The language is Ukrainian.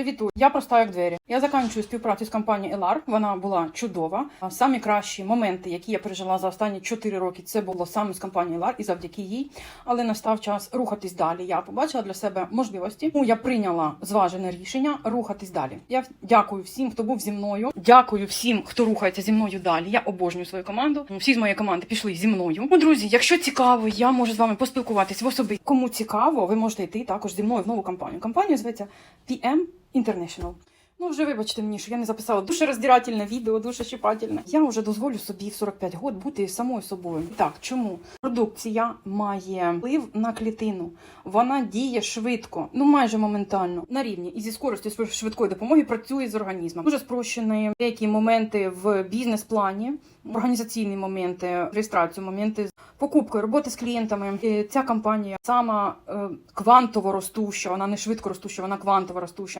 Привіту, я проста як двері. Я закінчую співпрацю з компанією LR. Вона була чудова. А Самі кращі моменти, які я пережила за останні 4 роки, це було саме з компанією LR і завдяки їй. Але настав час рухатись далі. Я побачила для себе можливості. Тому я прийняла зважене рішення рухатись далі. Я дякую всім, хто був зі мною. Дякую всім, хто рухається зі мною далі. Я обожнюю свою команду. Всі з моєї команди пішли зі мною. Ну, друзі, якщо цікаво, я можу з вами поспілкуватись в особи. Кому цікаво, ви можете йти також зі мною в нову компанію. Компанія зветься PM International. Ну, вже вибачте мені, що я не записала дуже роздирательне відео, дуже щепательне. Я вже дозволю собі в 45 років бути самою собою. Так, чому? Продукція має вплив на клітину. Вона діє швидко, ну майже моментально на рівні і зі скоростю швидкої допомоги працює з організмом. Дуже спрощені деякі моменти в бізнес-плані, організаційні моменти, реєстрацію, моменти з покупкою, роботи з клієнтами. І Ця компанія сама е, квантово ростуща, вона не швидко ростуща, вона квантово ростуща.